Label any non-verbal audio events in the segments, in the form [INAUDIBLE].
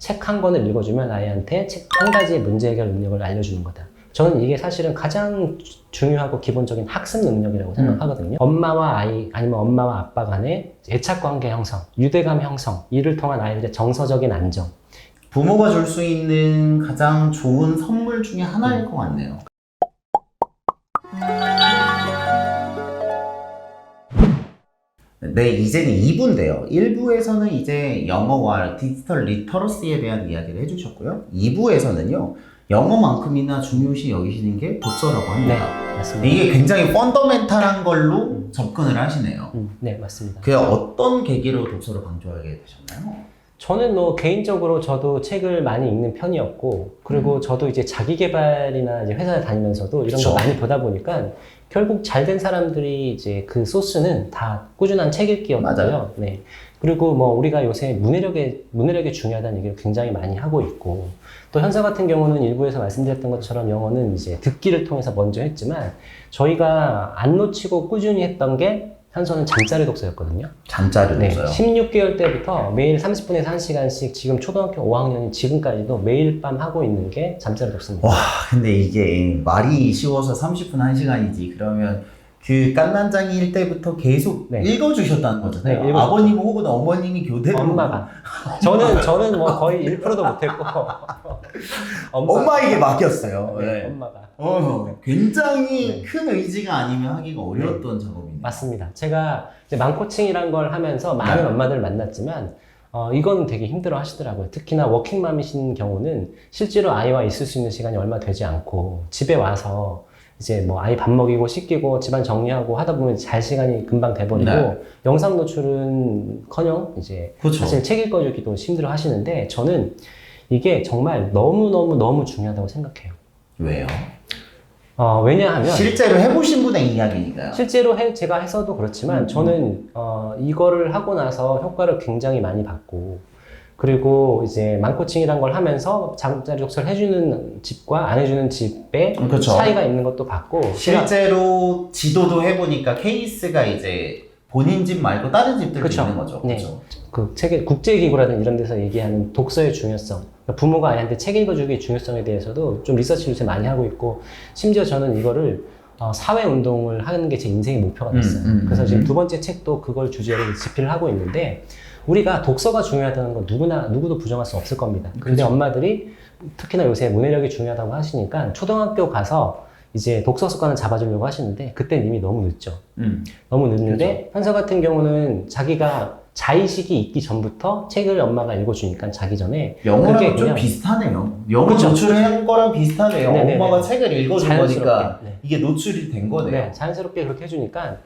책 한 권을 읽어주면 아이한테 책 한 가지의 문제 해결 능력을 알려주는 거다. 저는 이게 사실은 가장 주- 중요하고 기본적인 학습 능력이라고 생각하거든요. 엄마와 아이 아니면 엄마와 아빠 간의 애착 관계 형성, 유대감 형성, 이를 통한 아이들의 정서적인 안정. 부모가 줄 수 있는 가장 좋은 선물 중에 하나일 것 같네요. 네, 이제는 2부 인데요. 1부에서는 이제 영어와 디지털 리터러시에 대한 이야기를 해주셨고요. 2부에서는요, 영어만큼이나 중요시 여기시는 게 독서라고 네, 합니다. 맞습니다. 이게 굉장히 펀더멘탈한 걸로 접근을 하시네요. 음, 네, 맞습니다. 그 어떤 계기로 독서를 강조하게 되셨나요? 저는 뭐 개인적으로 저도 책을 많이 읽는 편이었고 그리고 저도 이제 자기 개발이나 이제 회사에 다니면서도 이런 음. 그쵸. 거 많이 보다 보니까 결국 잘 된 사람들이 이제 그 소스는 다 꾸준한 책 읽기였고요. 네. 그리고 뭐 우리가 요새 문해력에 문해력이 중요하다는 얘기를 굉장히 많이 하고 있고 또 현사 같은 경우는 일부에서 말씀드렸던 것처럼 영어는 이제 듣기를 통해서 먼저 했지만 저희가 안 놓치고 꾸준히 했던 게 현서는 잠자리 독서였거든요. 잠자리 네, 독서요. 16개월 때부터 매일 30분에서 1시간씩 지금 초등학교 5학년인 지금까지도 매일 밤 하고 있는 게 잠자리 독서입니다. 와, 근데 이게 말이 쉬워서 30분 1시간이지. 그러면 그 깐난장이 일 때부터 계속 네. 읽어주셨다는 거잖아요. 네, 읽어줬죠. 아버님 혹은 어머님이 교대로. 엄마가. [LAUGHS] 저는, 저는 뭐 거의 1%도 못했고. [LAUGHS] 엄마, 엄마에게 맡겼어요. 네, 네. 엄마가. 어, 굉장히 네. 큰 의지가 아니면 하기가 어려웠던 작업이네요. 맞습니다. 제가 이제 망코칭이란 걸 하면서 많은 네. 엄마들을 만났지만, 어, 이건 되게 힘들어 하시더라고요. 특히나 워킹맘이신 경우는 실제로 아이와 있을 수 있는 시간이 얼마 되지 않고, 집에 와서 이제 뭐 아이 밥 먹이고 씻기고 집안 정리하고 하다 보면 잘 시간이 금방 돼버리고, 네. 영상 노출은 커녕 이제 그렇죠. 사실 책 읽어주기도 힘들어 하시는데, 저는 이게 정말 너무 너무 너무 중요하다고 생각해요. 왜요? 어, 왜냐하면, 실제로 해보신 분의 이야기니까요. 실제로 해- 제가 해서도 그렇지만 음, 저는 어, 이거를 하고 나서 효과를 굉장히 많이 받고 그리고 이제 망코칭이란 걸 하면서 잠자리 독서를 해주는 집과 안 해주는 집에 음, 그렇죠. 차이가 있는 것도 봤고 실제로 지도도 해보니까 케이스가 이제 본인 집 말고 다른 집들도 그쵸. 있는 거죠. 네. 그렇죠. 그 책의 국제기구라든 이런 데서 얘기하는 독서의 중요성 그러니까 부모가 아이한테 책 읽어주기의 중요성에 대해서도 좀 리서치를 요새 많이 하고 있고 심지어 저는 이거를 어, 사회 운동을 하는 게 제 인생의 목표가 됐어요. 음, 음, 그래서 음, 지금 음. 두 번째 책도 그걸 주제로 집필을 하고 있는데 우리가 독서가 중요하다는 건 누구나 누구도 부정할 수 없을 겁니다. 근데 그렇죠. 엄마들이 특히나 요새 문해력이 중요하다고 하시니까 초등학교 가서 이제 독서 습관을 잡아주려고 하시는데 그때는 이미 너무 늦죠. 음. 너무 늦는데 현서 같은 경우는 자기가 자의식이 있기 전부터 책을 엄마가 읽어주니까 자기 전에 영어랑 좀 비슷하네요. 영어 그쵸. 노출한 거랑 비슷하네요. 네네네. 엄마가 책을 읽어준 거니까 네. 이게 노출이 된 거네요. 네, 자연스럽게 그렇게 해주니까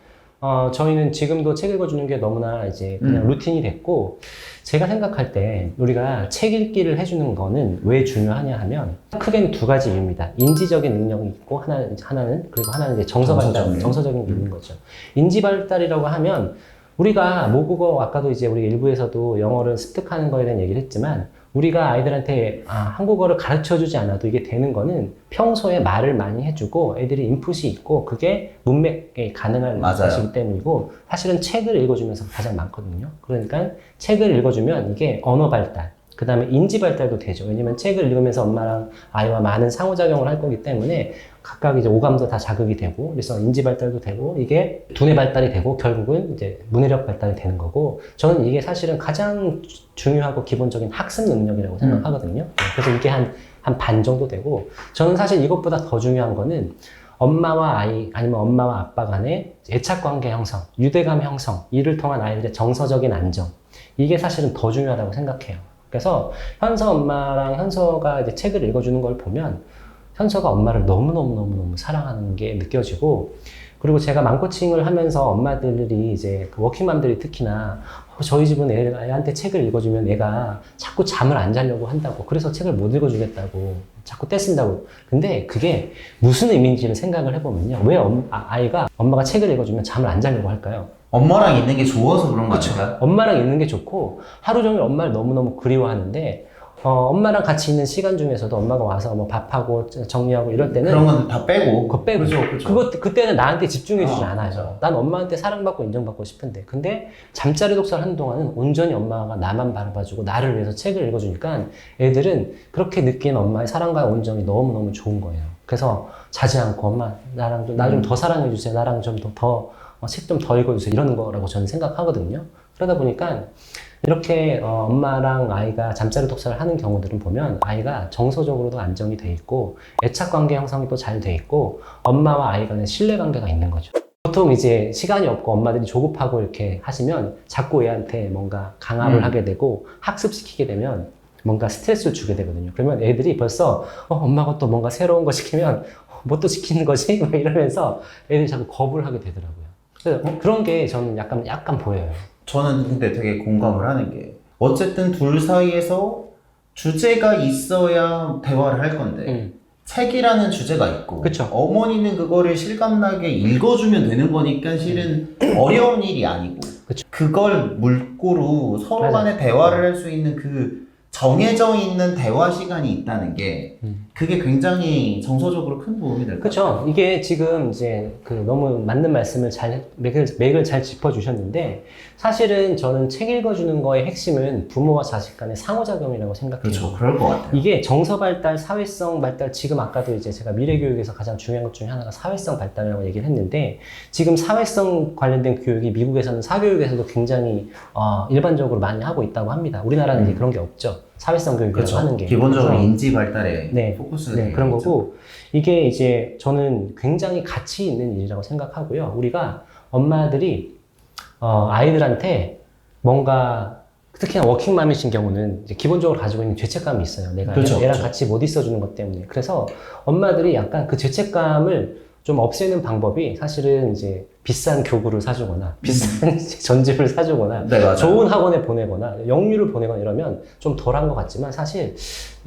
어, 저희는 지금도 책 읽어주는 게 너무나 이제 그냥 음. 루틴이 됐고 제가 생각할 때 우리가 책 읽기를 해주는 거는 왜 중요하냐 하면 크게는 두 가지 이유입니다. 인지적인 능력이 있고 하나, 하나는 그리고 하나는 이제 정서 발달, 정서적인. 정서적인 게 있는 거죠. 인지 발달이라고 하면 우리가 모국어 아까도 이제 우리 일부에서도 영어를 습득하는 거에 대한 얘기를 했지만 우리가 아이들한테 아, 한국어를 가르쳐 주지 않아도 이게 되는 거는 평소에 말을 많이 해주고 애들이 인풋이 있고 그게 문맥에 가능한. 것이기 때문이고 사실은 책을 읽어주면서 가장 많거든요. 그러니까 책을 읽어주면 이게 언어 발달, 그 다음에 인지 발달도 되죠. 왜냐면 책을 읽으면서 엄마랑 아이와 많은 상호작용을 할 거기 때문에 각각 이제 오감도 다 자극이 되고 그래서 인지 발달도 되고 이게 두뇌 발달이 되고 결국은 이제 문해력 발달이 되는 거고 저는 이게 사실은 가장 주- 중요하고 기본적인 학습 능력이라고 생각하거든요. 그래서 이게 한 한 반 정도 되고 저는 사실 이것보다 더 중요한 거는 엄마와 아이 아니면 엄마와 아빠 간의 애착 관계 형성, 유대감 형성, 이를 통한 아이들의 정서적인 안정 이게 사실은 더 중요하다고 생각해요. 그래서 현서 엄마랑 현서가 이제 책을 읽어주는 걸 보면 현서가 엄마를 너무너무너무너무 사랑하는 게 느껴지고 그리고 제가 망코칭을 하면서 엄마들이 이제 그 워킹맘들이 특히나 어, 저희 집은 애, 애한테 책을 읽어주면 애가 자꾸 잠을 안 자려고 한다고 그래서 책을 못 읽어주겠다고 자꾸 떼쓴다고 근데 그게 무슨 의미인지를 생각을 해보면요 왜 엄- 아, 아이가 엄마가 책을 읽어주면 잠을 안 자려고 할까요? 엄마랑 있는 게 좋아서 그런 거. 아닐까요? 엄마랑 있는 게 좋고 하루 종일 엄마를 너무너무 그리워하는데 어, 엄마랑 같이 있는 시간 중에서도 엄마가 와서 뭐 밥하고 정리하고 이럴 때는 그런 건 다 빼고. 그거 빼고 그죠, 그죠. 그거 그때는 나한테 집중해주지 아, 않아요. 맞아. 난 엄마한테 사랑받고 인정받고 싶은데 근데 잠자리 독서를 하는 동안은 온전히 엄마가 나만 바라봐주고 나를 위해서 책을 읽어주니까 애들은 그렇게 느끼는 엄마의 사랑과 온정이 너무 너무 좋은 거예요. 그래서 자지 않고 엄마 나랑 좀 나좀 음. 더 사랑해 주세요. 나랑 좀 더 책 좀 더 읽어주세요. 이러는 거라고 저는 생각하거든요. 그러다 보니까 이렇게 어, 엄마랑 아이가 잠자리 독서를 하는 경우들은 보면 아이가 정서적으로도 안정이 돼 있고 애착 관계 형성이 또 잘 돼 있고 엄마와 아이 간의 신뢰 관계가 있는 거죠. 보통 이제 시간이 없고 엄마들이 조급하고 이렇게 하시면 자꾸 애한테 뭔가 강압을 음. 하게 되고 학습시키게 되면 뭔가 스트레스를 주게 되거든요. 그러면 애들이 벌써 어, 엄마가 또 뭔가 새로운 거 시키면 뭐 또 시키는 거지? [LAUGHS] 막 이러면서 애들이 자꾸 겁을 하게 되더라고요. 그래서 그런 게 저는 약간 약간 보여요. 저는 근데 되게 공감을 하는 게 어쨌든 둘 사이에서 주제가 있어야 대화를 할 건데 음. 책이라는 주제가 있고 그쵸. 어머니는 그거를 실감나게 읽어주면 되는 거니까 실은 어려운 일이 아니고 그쵸. 그걸 물꼬로 서로 맞아. 간에 대화를 할 수 있는 그 정해져 있는 대화 시간이 있다는 게 음. 그게 굉장히 정서적으로 큰 도움이 될 것 같아요. 그렇죠. 이게 지금 이제 그 너무 맞는 말씀을 잘 맥을, 맥을 잘 짚어주셨는데 사실은 저는 책 읽어주는 거의 핵심은 부모와 자식 간의 상호작용이라고 생각해요. 그렇죠. 그럴 것 같아요. 이게 정서 발달, 사회성 발달, 지금 아까도 이제 제가 미래 교육에서 가장 중요한 것 중에 하나가 사회성 발달이라고 얘기를 했는데 지금 사회성 관련된 교육이 미국에서는 사교육에서도 굉장히 어, 일반적으로 많이 하고 있다고 합니다. 우리나라는 음. 이제 그런 게 없죠. 사회성 교육이라고 그렇죠. 하는 게. 기본적으로 그래서 인지 발달에 네. 포커스가 네, 그런 있죠. 거고 이게 이제 저는 굉장히 가치 있는 일이라고 생각하고요. 우리가 엄마들이 어, 아이들한테 뭔가 특히나 워킹맘이신 경우는 기본적으로 가지고 있는 죄책감이 있어요. 내가 그렇죠, 얘랑 그렇죠. 같이 못 있어주는 것 때문에. 그래서 엄마들이 약간 그 죄책감을 좀 없애는 방법이 사실은 이제 비싼 교구를 사주거나 비싼 [LAUGHS] 전집을 사주거나 네. 좋은 학원에 보내거나 영유를 보내거나 이러면 좀 덜한 것 같지만 사실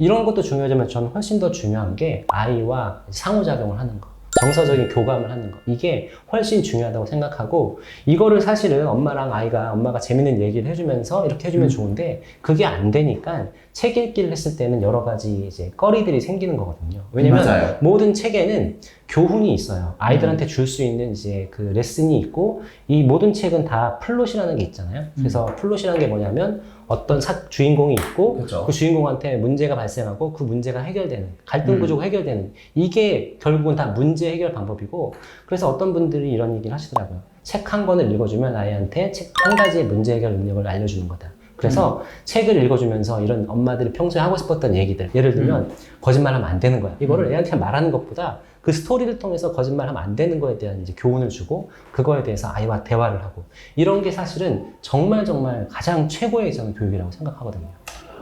이런 것도 중요하지만 저는 훨씬 더 중요한 게 아이와 상호작용을 하는 거. 정서적인 교감을 하는 거. 이게 훨씬 중요하다고 생각하고, 이거를 사실은 엄마랑 아이가, 엄마가 재밌는 얘기를 해주면서 이렇게 해주면 음. 좋은데, 그게 안 되니까 책 읽기를 했을 때는 여러 가지 이제 꺼리들이 생기는 거거든요. 왜냐면 맞아요. 모든 책에는 교훈이 있어요. 아이들한테 줄 수 있는 이제 그 레슨이 있고, 이 모든 책은 다 플롯이라는 게 있잖아요. 그래서 플롯이라는 게 뭐냐면 어떤 사- 주인공이 있고, 그렇죠. 그 주인공한테 문제가 발생하고 그 문제가 해결되는, 갈등 음. 구조가 해결되는, 이게 결국은 다 문제 해결 방법이고, 그래서 어떤 분들이 이런 얘기를 하시더라고요. 책 한 권을 읽어주면 아이한테 책 한 가지의 문제 해결 능력을 알려주는 거다. 그래서 책을 읽어주면서 이런 엄마들이 평소에 하고 싶었던 얘기들, 예를 들면 거짓말하면 안 되는 거야. 이거를 음. 애한테 말하는 것보다 그 스토리를 통해서 거짓말하면 안 되는 거에 대한 이제 교훈을 주고 그거에 대해서 아이와 대화를 하고 이런 게 사실은 정말 정말 가장 최고의 저는 교육이라고 생각하거든요.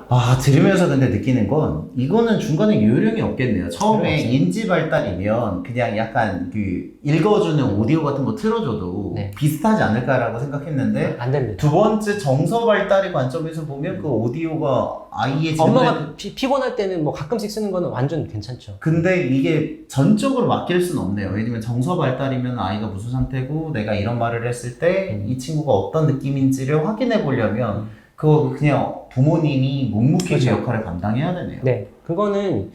아 들으면서 근데 느끼는 건 이거는 중간에 요령이 없겠네요. 처음에 없어요. 인지 발달이면 그냥 약간 그 읽어주는 오디오 같은 거 틀어줘도 네. 비슷하지 않을까라고 생각했는데 안 됩니다. 두 번째 정서 발달의 관점에서 보면 그 오디오가 아이의 엄마가 피, 피곤할 때는 뭐 가끔씩 쓰는 거는 완전 괜찮죠. 근데 이게 전적으로 맡길 수는 없네요. 왜냐면 정서 발달이면 아이가 무슨 상태고 내가 이런 말을 했을 때이 음. 친구가 어떤 느낌인지를 확인해 보려면 그거 그냥 부모님이 묵묵히 그 그렇죠. 역할을 감당해야 되네요. 네, 그거는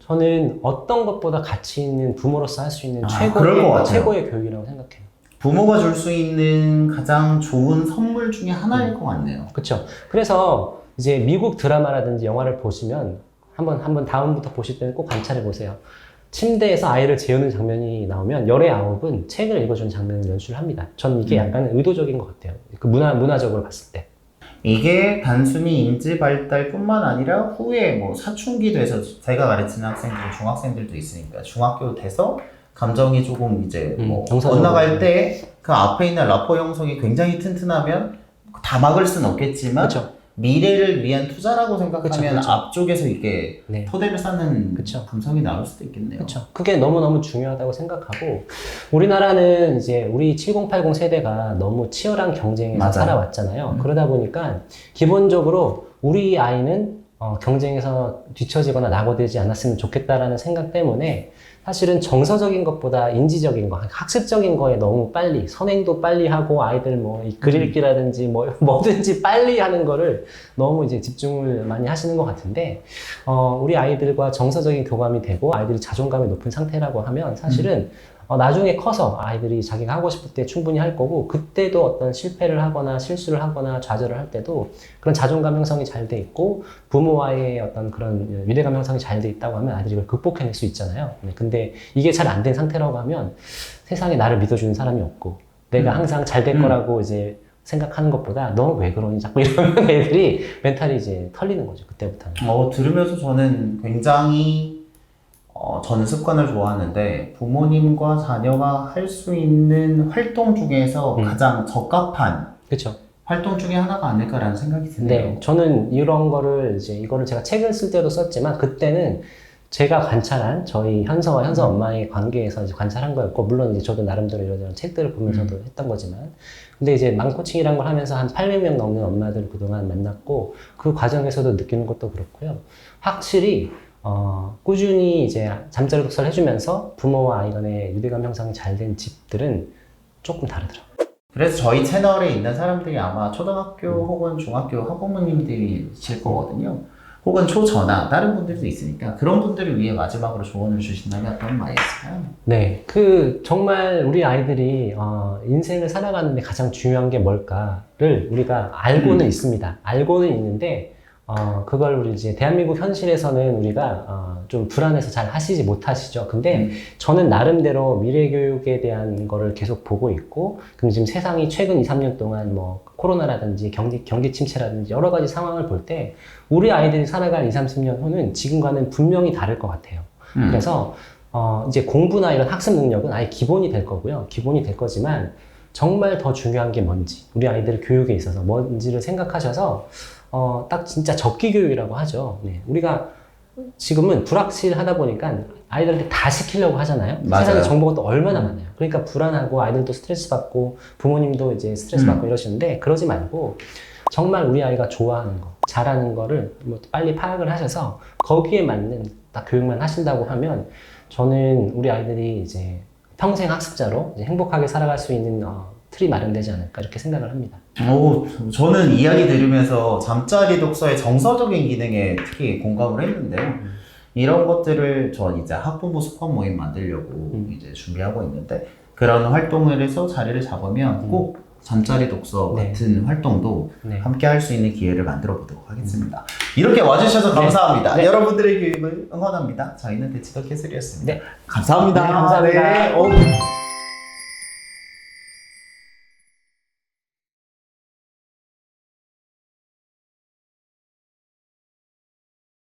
저는 어떤 것보다 가치 있는 부모로서 할 수 있는 아, 최고의. 최고의 교육이라고 생각해요. 부모가 줄 수 있는 가장 좋은 선물 중에 하나일 것 같네요. 그렇죠. 그래서 이제 미국 드라마라든지 영화를 보시면 한번 한번 다음부터 보실 때는 꼭 관찰해 보세요. 침대에서 아이를 재우는 장면이 나오면 열의 아홉은 책을 읽어주는 장면을 연출합니다. 전 이게 음. 약간 의도적인 것 같아요. 그 문화 문화적으로 봤을 때. 이게 단순히 인지 발달뿐만 아니라 후에 뭐 사춘기 돼서 제가 가르치는 학생들, 중학생들도 있으니까 중학교 돼서 감정이 조금 이제 음, 뭐 정서적으로. 엇나갈 때 그 앞에 있는 라포 형성이 굉장히 튼튼하면 다 막을 수는 없겠지만 그렇죠. 미래를 위한 투자라고 생각하면 그쵸. 앞쪽에서 이게 네. 토대를 쌓는 그쵸. 감성이 나올 수도 있겠네요. 그렇죠. 그게 너무너무 중요하다고 생각하고 우리나라는 이제 우리 7080 세대가 너무 치열한 경쟁에서 맞아요. 살아왔잖아요. 음. 그러다 보니까 기본적으로 우리 아이는 어, 경쟁에서 뒤처지거나 낙오되지 않았으면 좋겠다라는 생각 때문에 사실은 정서적인 것보다 인지적인 거, 학습적인 거에 너무 빨리 선행도 빨리 하고 아이들 뭐이 글읽기라든지 뭐 [LAUGHS] 뭐든지 빨리 하는 거를 너무 이제 집중을 많이 하시는 것 같은데 어, 우리 아이들과 정서적인 교감이 되고 아이들이 자존감이 높은 상태라고 하면 사실은 어, 나중에 커서 아이들이 자기가 하고 싶을 때 충분히 할 거고 그때도 어떤 실패를 하거나 실수를 하거나 좌절을 할 때도 그런 자존감 형성이 잘 돼 있고 부모와의 어떤 그런 위대감 형성이 잘 돼 있다고 하면 아이들이 이걸 극복해낼 수 있잖아요. 네, 근데 이게 잘 안 된 상태라고 하면 세상에 나를 믿어주는 사람이 없고 내가 음. 항상 잘될 음. 거라고 이제 생각하는 것보다 너 왜 그러니 자꾸 이러면 애들이 멘탈이 이제 털리는 거죠 그때부터는. 어, 들으면서 저는 굉장히 어, 저는 습관을 좋아하는데 부모님과 자녀가 할 수 있는 활동 중에서 음. 가장 적합한 그렇죠. 활동 중에 하나가 아닐까라는 생각이 드네요. 네, 저는 이런 거를 이제 이거를 제가 책을 쓸 때도 썼지만 그때는 제가 관찰한 저희 현서와 현서 엄마의 관계에서 이제 관찰한 거였고 물론 이제 저도 나름대로 이런저런 책들을 보면서도 했던 거지만 근데 이제 망코칭이란 걸 하면서 한 800명 넘는 엄마들 그동안 만났고 그 과정에서도 느끼는 것도 그렇고요. 확실히 어, 꾸준히 이제 잠자리 독서를 해주면서 부모와 아이 간의 유대감 형성이 잘 된 집들은 조금 다르더라고요. 그래서 저희 채널에 있는 사람들이 아마 초등학교 혹은 중학교 학부모님들이실 거거든요. 혹은 초전화 다른 분들도 있으니까 그런 분들을 위해 마지막으로 조언을 주신다면 어떤 말이 있을까요? 네, 그 정말 우리 아이들이 어, 인생을 살아가는데 가장 중요한 게 뭘까를 우리가 알고는 있습니다. 알고는 있는데 어, 그걸 우리 이제 대한민국 현실에서는 우리가 어, 좀 불안해서 잘 하시지 못하시죠. 근데 음. 저는 나름대로 미래 교육에 대한 거를 계속 보고 있고, 그럼 지금 세상이 최근 2, 3년 동안 뭐 코로나라든지 경기, 경기 침체라든지 여러 가지 상황을 볼 때 우리 아이들이 살아갈 2, 30년 후는 지금과는 분명히 다를 것 같아요. 음. 그래서 어, 이제 공부나 이런 학습 능력은 아예 기본이 될 거고요. 기본이 될 거지만 정말 더 중요한 게 뭔지 우리 아이들 교육에 있어서 뭔지를 생각하셔서 어, 딱 진짜 적기 교육이라고 하죠. 네. 우리가 지금은 불확실하다 보니까 아이들한테 다 시키려고 하잖아요. 맞아요. 세상에 정보가 또 얼마나 많아요. 그러니까 불안하고 아이들도 스트레스 받고 부모님도 이제 스트레스 음. 받고 이러시는데 그러지 말고 정말 우리 아이가 좋아하는 거, 잘하는 거를 뭐 빨리 파악을 하셔서 거기에 맞는 딱 교육만 하신다고 하면 저는 우리 아이들이 이제 평생 학습자로 이제 행복하게 살아갈 수 있는 어, 틀이 마련되지 않을까 이렇게 생각을 합니다. 오, 저는 이야기 들으면서 잠자리 독서의 정서적인 기능에 특히 공감을 했는데요. 이런 것들을 전 이제 학부모 수업 모임 만들려고 음. 이제 준비하고 있는데 그런 활동을 해서 자리를 잡으면 꼭 잠자리 독서 네. 같은 활동도 네. 함께 할 수 있는 기회를 만들어 보도록 하겠습니다. 이렇게 와주셔서 감사합니다. 네. 여러분들의 교육을 응원합니다. 저희는 대치덕 캐슬이었습니다. 네. 감사합니다. 네, 감사합니다. 네. 어,